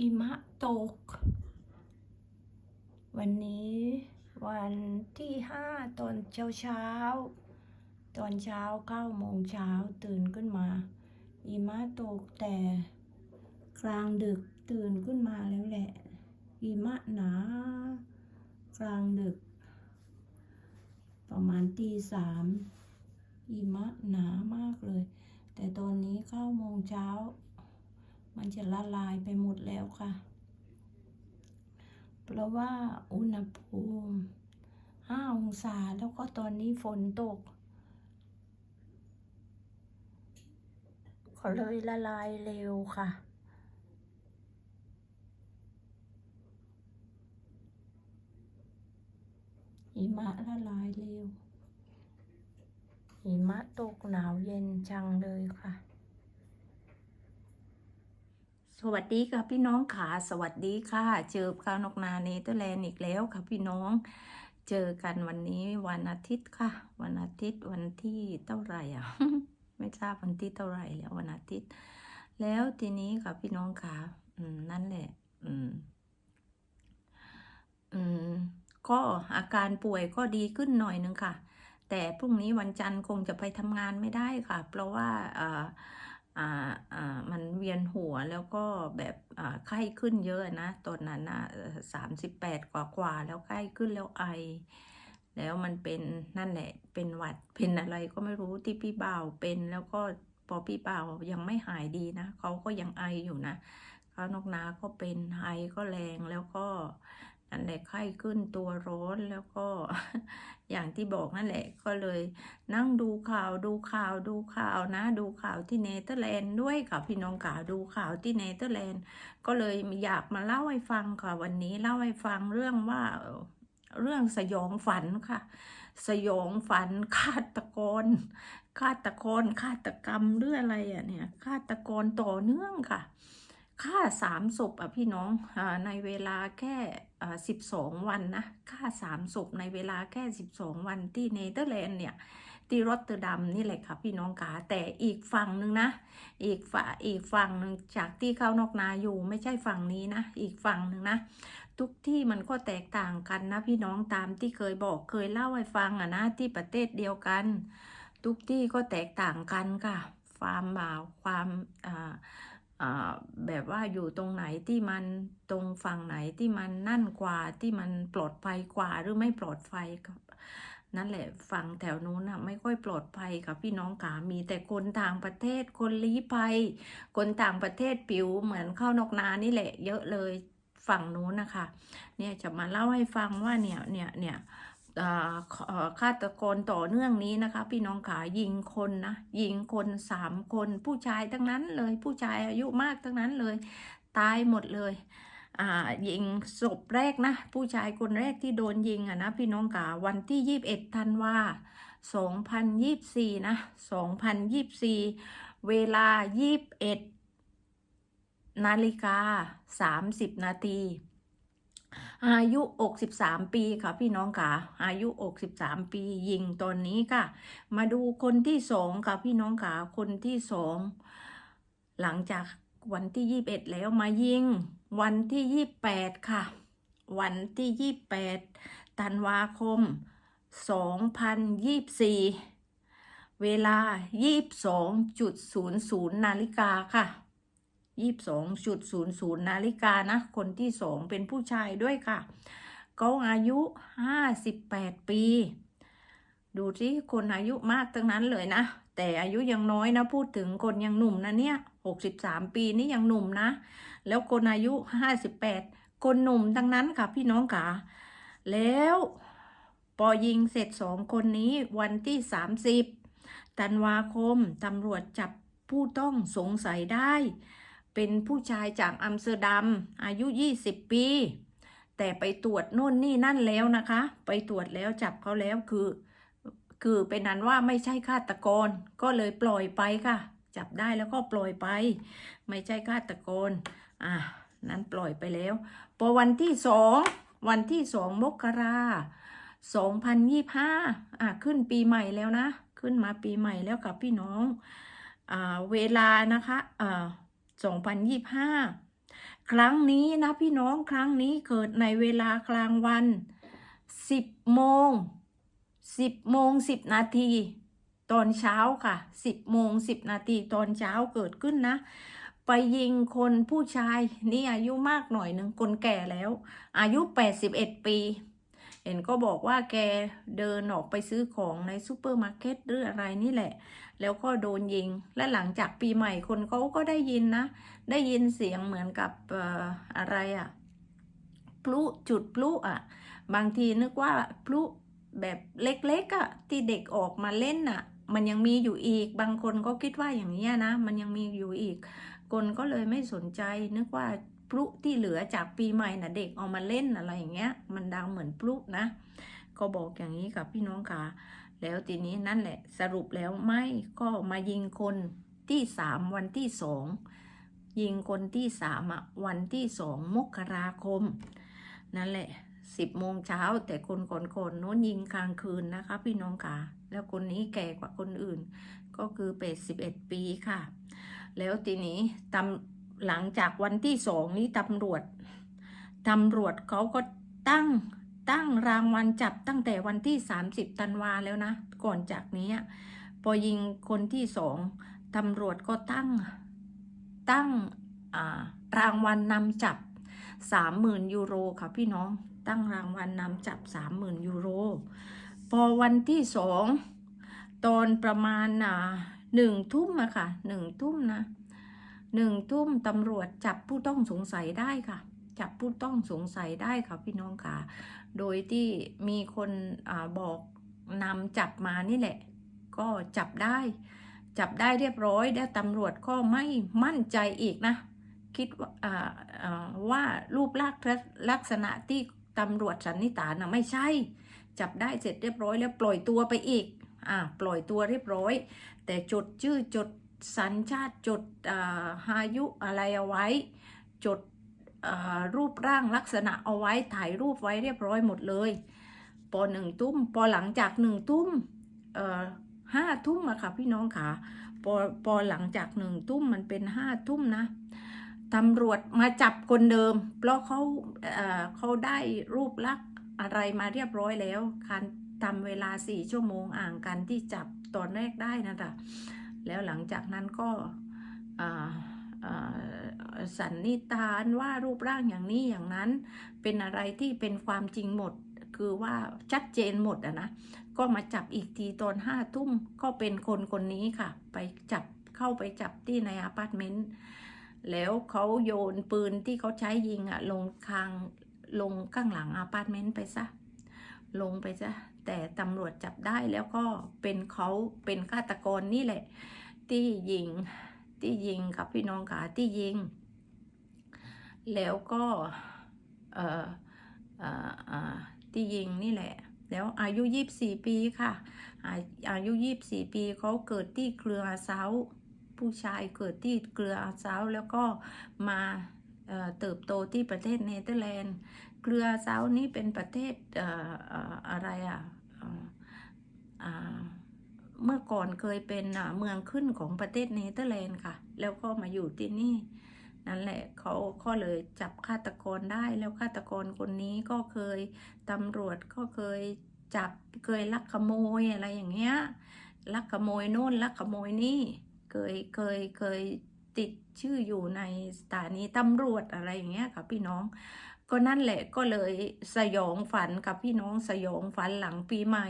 หิมะตก วันนี้วันที่ห้าตอนเช้าเช้า ตอนเช้าเก้าโมงเช้าตื่นขึ้นมาหิมะตกแต่กลางดึกตื่นขึ้นมาแล้วแหละหิมะหนากลางดึก ประมาณตีสามหิมะหนามากเลย แต่ตอนนี้เก้าโมงเช้า มันจะละลายไปหมดแล้วค่ะ เพราะว่าอุณหภูมิห้าองศาแล้วก็ตอนนี้ฝนตกก็เลยละลายเร็วค่ะหิมะละลายเร็วหิมะตกหนาวเย็นจังเลยค่ะ สวัสดีค่ะพี่น้องค่ะสวัสดีค่ะ เจอข้าวนกนาเนเธอร์แลนด์อีกแล้วค่ะพี่น้องเจอกันวันนี้วันอาทิตย์ค่ะ วันอาทิตย์วันที่เท่าไหร่อะ ไม่ทราบวันที่เท่าไหร่แล้ววันอาทิตย์ แล้วทีนี้ค่ะพี่น้องค่ะอืมนั่นแหละ อืม อืม ก็อาการป่วยก็ดีขึ้นหน่อยนึงค่ะ แต่พรุ่งนี้วันจันทร์คงจะไปทำงานไม่ได้ค่ะ เพราะว่าอ่าอ่าอ่า มันเวียนหัวแล้วก็แบบไข้ขึ้นเยอะนะตอนนั้นนะสามสิบแปดกว่ากว่าๆแล้วไข้ขึ้นแล้วไอ แล้วมันเป็นนั่นแหละ เป็นหวัดเป็นอะไรก็ไม่รู้ที่พี่บ่าวเป็นแล้วก็พอพี่บ่าวยังไม่หายดีนะเขาก็ยังไออยู่นะเขานกนาก็เป็นไอก็แรงแล้วก็ นั่นแหละไข้ขึ้นตัวร้อนแล้วก็อย่างที่บอกนั่นแหละ ก็เลยนั่งดูข่าวดูข่าวดูข่าวนะ ดูข่าวที่เนเธอร์แลนด์ด้วยค่ะพี่น้องค่ะดูข่าวที่เนเธอร์แลนด์ ก็เลยอยากมาเล่าให้ฟังค่ะวันนี้เล่าให้ฟังเรื่องว่าเรื่องสยองฝันค่ะ สยองฝันฆาตกรฆาตกรฆาตกรรมหรืออะไรอะเนี่ยฆาตกรต่อเนื่องค่ะ ฆ่าสามศพอะพี่น้องอในเวลาแค่สิบสองวันนะฆ่าสามศพในเวลาแค่สิบสองวันที่เนเธอร์แลนด์เนี่ยที่รอตเตอร์ดัมนี่แหละค่ะพี่น้องกาแต่อีกฝั่งหนึ่งนะ อีกฝั่งอีกฝั่งหนึ่งจากที่เขานอกนาอยู่ไม่ใช่ฝั่งนี้นะ อีกฝั่งหนึ่งนะ ทุกที่มันก็แตกต่างกันนะพี่น้องตามที่เคยบอกเคยเล่าให้ฟังอะนะที่ประเทศเดียวกัน ทุกที่ก็แตกต่างกันค่ะ ความบ่าวความอ่า แบบว่าอยู่ตรงไหนที่มันตรงฝั่งไหนที่มันนั่นกว่าที่มันปลอดภัยกว่าหรือไม่ปลอดภัยกับนั่นแหละฝั่งแถวนู้นน่ะไม่ค่อยปลอดภัยค่ะพี่น้องขามีแต่คนต่างประเทศคนลี้ภัย คนต่างประเทศผิวเหมือนเข้านอกนานี่แหละ เยอะเลยฝั่งนู้นนะคะ เนี่ยจะมาเล่าให้ฟังว่าเนี่ยเนี่ยเนี่ย ฆาตกรต่อเนื่องนี้นะคะ พี่น้องขายิงคนนะยิงคนสามคนผู้ชายทั้งนั้นเลย ผู้ชายอายุมากทั้งนั้นเลย ตายหมดเลยยิงศพแรกนะ ผู้ชายคนแรกที่โดนยิงอะนะพี่น้องกาวันที่ยี่สิบเอ็ดธันวาสองพันยี่สี่นะสองพันยี่สี่เวลายี่สิบนาฬิกาสามสิบนาที อายุอกสิบสามปีค่ะพี่น้องค่ะ อายุอกสิบสามปียิงตอนนี้ค่ะ มาดูคนที่สองค่ะพี่น้องค่ะ คนที่สองหลังจากวันที่ยี่สิบเอ็ดแล้วมายิง วันที่ยี่สิบแปดค่ะ วันที่ยี่สิบแปดธันวาคมสองพันยี่สิบสี่เวลายี่สิบสองจุดศูนย์ศูนย์นาฬิกาค่ะ ยี่สิบสองจุดศูนย์ศูนย์นาฬิกานะ คนที่สองเป็นผู้ชายด้วยค่ะ เขาอายุห้าสิบแปดปี ดูที่คนอายุมากทั้งนั้นเลยนะ แต่อายุยังน้อยนะ พูดถึงคนยังหนุ่มนะเนี่ยหกสิบสามปีนี่ยังหนุ่มนะ แล้วคนอายุห้าสิบแปดคนหนุ่มทั้งนั้นค่ะพี่น้องค่ะ แล้วพอยิงเสร็จสองคนนี้วันที่สามสิบธันวาคมตำรวจจับผู้ต้องสงสัยได้ เป็นผู้ชายจากอัมสเตอร์ดัมอายุยี่สิบปี แต่ไปตรวจโน่นนี่นั่นแล้วนะคะ ไปตรวจแล้วจับเขาแล้วคือ คือเป็นนั้นว่าไม่ใช่ฆาตกร ก็เลยปล่อยไปค่ะ จับได้แล้วก็ปล่อยไป ไม่ใช่ฆาตกรอะนั้นปล่อยไปแล้ว พอวันที่สองวันที่สองมกราสองพันยี่ห้าอะขึ้นปีใหม่แล้วนะ ขึ้นมาปีใหม่แล้วกับพี่น้องอ่าเวลานะคะอ่า สองพันยี่ห้าครั้งนี้นะพี่น้องครั้งนี้เกิดในเวลากลางวัน 10 โมง 10 โมง 10 นาที ตอนเช้าค่ะ 10 โมง 10 นาทีตอนเช้าเกิดขึ้นนะ ไปยิงคนผู้ชายนี่อายุมากหน่อยหนึ่งคนแก่แล้ว อายุ 81 ปี เห็นก็บอกว่าแกเดินออกไปซื้อของในซูเปอร์มาร์เก็ตหรืออะไรนี่แหละ แล้วก็โดนยิง และหลังจากปีใหม่คนเขาก็ได้ยินนะ ได้ยินเสียงเหมือนกับอออะไรอะพลุจุดพลุอะบางทีนึกว่าพลุแบบเล็กๆอะที่เด็กออกมาเล่นอะมันยังมีอยู่อีก บางคนก็คิดว่าอย่างนี้นะ มันยังมีอยู่อีก คนก็เลยไม่สนใจนึกว่า พลุที่เหลือจากปีใหม่นะเด็กเอามาเล่นอะไรอย่างเงี้ย มันดังเหมือนพลุนะ ก็บอกอย่างนี้กับพี่น้องค่ะ แล้วทีนี้นั่นแหละสรุปแล้วไม่ก็มายิงคนที่สามวันที่สองยิงคนที่สามวันที่สองมกราคม นั่นแหละสิบโมงเช้าแต่คนก่อนๆโน้นยิงกลางคืนนะคะ พี่น้องค่ะ แล้วคนนี้แก่กว่าคนอื่น ก็คือเป็ดสิบเอ็ดปีค่ะ แล้วทีนี้ตำ หลังจากวันที่สองนี้ตำรวจตำรวจเขาก็ตั้งตั้งรางวัลจับตั้งแต่วันที่ 30ธันวาแล้วนะ ก่อนจากนี้ พอยิงคนที่สองตำรวจก็ตั้งตั้งรางวัลนำจับ 30,000 ยูโรค่ะพี่น้องตั้งรางวัลนำจับ 30,000 ยูโร พอวันที่สองตอนประมาณหนึ่งทุ่มอะค่ะหนึ่งทุ่มนะ หนึ่งทุ่มตำรวจจับผู้ต้องสงสัยได้ค่ะ จับผู้ต้องสงสัยได้ค่ะพี่น้องค่ะ โดยที่มีคนอบอกนำจับมานี่แหละ ก็จับได้ จับได้เรียบร้อยแล้วตำรวจก็ไม่มั่นใจอีกนะ คิดว่าอ่าอ่าว่ารูปลักษณ์ลักษณะที่ตำรวจสันนิษฐานนะไม่ใช่ จับได้เสร็จเรียบร้อยแล้วปล่อยตัวไปอีกอ่าปล่อยตัวเรียบร้อย แต่จดชื่อจด สัญชาติจดอายุอะไรเอาไว้ จดรูปร่างลักษณะเอาไว้ถ่ายรูปไว้เรียบร้อยหมดเลยพอหนึ่งทุ่มพอหลังจากหนึ่งทุ่มห้าทุ่มอะค่ะพี่น้องค่ะพอพอหลังจากหนึ่งทุ่มมันเป็นห้าทุ่มนะตำรวจมาจับคนเดิม เพราะเขาเอ่อเขาได้รูปลักษณ์อะไรมาเรียบร้อยแล้วการทำเวลาสี่ชั่วโมงอ่างกันที่จับตอนแรกได้นะจ๊ะ แล้วหลังจากนั้นก็สันนิษานว่ารูปร่างอย่างนี้อย่างนั้น เป็นอะไรที่เป็นความจริงหมดคือว่าชัดเจนหมดอะนะก็มาจับอีกทีตอนห้าทุ่มก็เป็นคนคนนี้ค่ะ ไปจับเข้าไปจับที่ในอพาร์ตเมนต์แล้วเขาโยนปืนที่เขาใช้ยิงอะลงคางลงข้างหลังอพาร์ตเมนต์ไปซะลงไปซะ แต่ตำรวจจับได้แล้วก็เป็นเขาเป็นฆาตกรนี่แหละ ที่ยิงที่ยิงครับพี่น้องค่ะที่ยิง แล้วก็เอ่อเอ่อเอ่อที่ยิงนี่แหละ แล้วอายุยี่สี่ปีค่ะ อาอายุยี่สี่ปีเขาเกิดที่เกลืออาเซาผู้ชายเกิดที่เกลืออาเซาแล้วก็มา เติบโตที่ประเทศเนเธอร์แลนด์เกลืออาเซานี่เป็นประเทศอะไรอะเมื่อก่อนเคยเป็นเมืองขึ้นของประเทศเนเธอร์แลนด์ค่ะ แล้วก็มาอยู่ที่นี่นั่นแหละเขาก็เลยจับฆาตกรได้แล้วฆาตกรคนนี้ก็เคยตำรวจก็เคยจับเคยลักขโมยอะไรอย่างเงี้ยลักขโมยโน่นลักขโมยนี่เคยเคยเคย ติดชื่ออยู่ในสถานีตำรวจอะไรอย่างเงี้ยค่ะพี่น้อง ก็นั่นแหละก็เลยสยองฝันกับพี่น้องสยองฝันหลังปีใหม่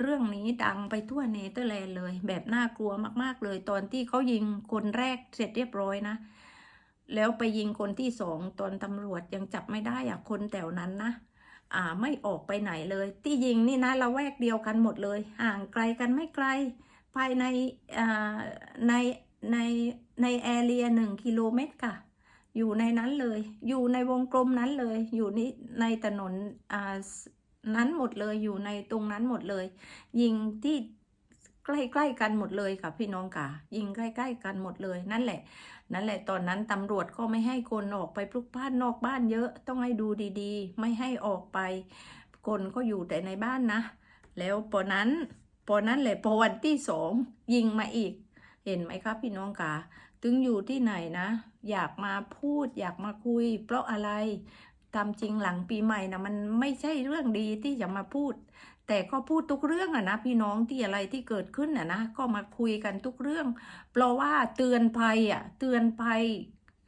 เรื่องนี้ดังไปทั่วเนเธอร์แลนด์เลย แบบน่ากลัวมาก ๆ เลย ตอนที่เขายิงคนแรกเสร็จเรียบร้อยนะ แล้วไปยิงคนที่สองตอนตำรวจยังจับไม่ได้อะคนแถวนั้นนะอ่าไม่ออกไปไหนเลย ที่ยิงนี่นะละแวกเดียวกันหมดเลย ห่างไกลกันไม่ไกล ภายในอ่าใน ในในแอเรียหนึ่งกิโลเมตรค่ะ อยู่ในนั้นเลย อยู่ในวงกลมนั้นเลย อยู่นี่ในถนนอ่านั้นหมดเลยอยู่ในตรงนั้นหมดเลย ยิงที่ใกล้ๆกันหมดเลยค่ะพี่น้องค่ะยิงใกล้ๆกันหมดเลยนั่นแหละ นั่นแหละตอนนั้นตำรวจก็ไม่ให้คนออกไปพลุกพล่านนอกบ้านเยอะต้องให้ดูดีๆ ไม่ให้ออกไป คนก็อยู่แต่ในบ้านนะ แล้วพอนั้นพอนั้นแหละพอวันที่สองยิงมาอีก เห็นไหมครับพี่น้องคะถึงอยู่ที่ไหนนะ อยากมาพูดอยากมาคุย เพราะอะไรตามจริงหลังปีใหม่นะมันไม่ใช่เรื่องดีที่จะมาพูด แต่ก็พูดทุกเรื่องอะนะพี่น้องที่อะไรที่เกิดขึ้นอะนะก็มาคุยกันทุกเรื่อง เพราะว่าเตือนภัยอะเตือนภัย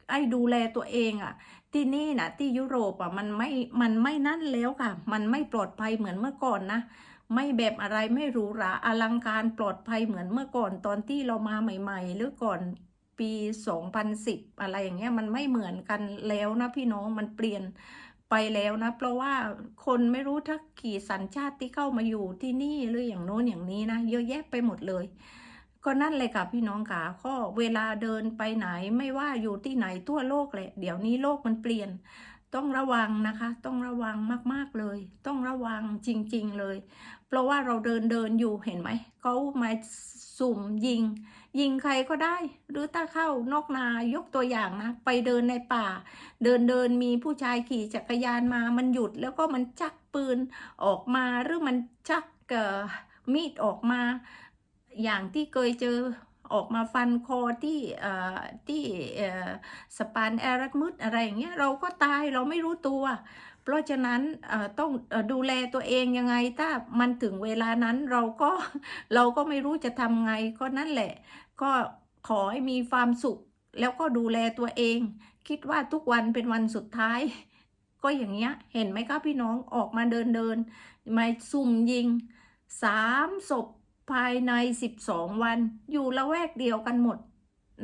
ไอ้ดูแลตัวเองอะที่นี่นะที่ยุโรปอะมันไม่มันไม่นั่นแล้วค่ะ มันไม่ปลอดภัยเหมือนเมื่อก่อนนะ ไม่แบบอะไรไม่หรูหราอลังการปลอดภัยเหมือนเมื่อก่อนตอนที่เรามาใหม่ ๆ หรือก่อนปี 2010 อะไรอย่างเงี้ยมันไม่เหมือนกันแล้วนะพี่น้องมันเปลี่ยนไปแล้วนะ เพราะว่าคนไม่รู้ทักกี่สัญชาติที่เข้ามาอยู่ที่นี่หรืออย่างโน้นอย่างนี้นะเยอะแยะไปหมดเลย ก็นั่นเลยค่ะพี่น้องค่ะข้อเวลาเดินไปไหนไม่ว่าอยู่ที่ไหนทั่วโลกเลยเดี๋ยวนี้โลกมันเปลี่ยน ต้องระวังนะคะ ต้องระวังมากๆเลย ต้องระวังจริง ๆเลย เพราะว่าเราเดินเดินอยู่เห็นไหมเขามาสุ่มยิง ยิงใครก็ได้ หรือถ้าเข้านอกนายกตัวอย่างนะ ไปเดินในป่า เดินเดินมีผู้ชายขี่จักรยานมามันหยุดแล้วก็มันชักปืนออกมาหรือมันชักมีดออกมา อย่างที่เคยเจอ ออกมาฟันคอที่ที่สปานแอรัสมุดอะไรอย่างเงี้ยเราก็ตายเราไม่รู้ตัว เพราะฉะนั้นต้องดูแลตัวเองยังไงถ้ามันถึงเวลานั้นเราก็เราก็ไม่รู้จะทำไงก็นั่นแหละ ก็ขอให้มีความสุขแล้วก็ดูแลตัวเอง คิดว่าทุกวันเป็นวันสุดท้าย ก็อย่างเงี้ยเห็นไหมคะพี่น้องออกมาเดินเดินมาซุ่มยิงสามศพ ภายในสิบสองวัน อยู่ละแวกเดียวกันหมด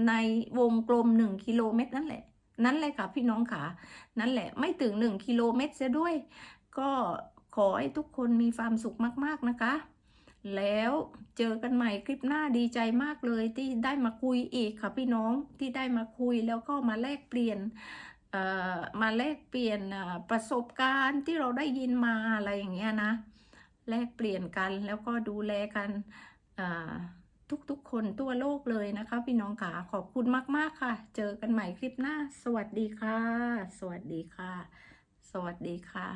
ในวงกลมหนึ่งกิโลเมตรนั่นแหละ นั่นเลยค่ะพี่น้องขานั่นแหละไม่ถึงหนึ่งกิโลเมตรเสียด้วย ก็ขอให้ทุกคนมีความสุขมากๆนะคะ แล้วเจอกันใหม่คลิปหน้าดีใจมากเลยที่ได้มาคุยอีกค่ะพี่น้องที่ได้มาคุยแล้วก็มาแลกเปลี่ยนมาแลกเปลี่ยนประสบการณ์ที่เราได้ยินมาอะไรอย่างเงี้ยนะ แลกเปลี่ยนกันแล้วก็ดูแลกันทุกๆ คนทั่วโลกเลยนะคะพี่น้องขาขอบคุณมาก ๆ ค่ะ เจอกันใหม่คลิปหน้า สวัสดีค่ะ สวัสดีค่ะ สวัสดีค่ะ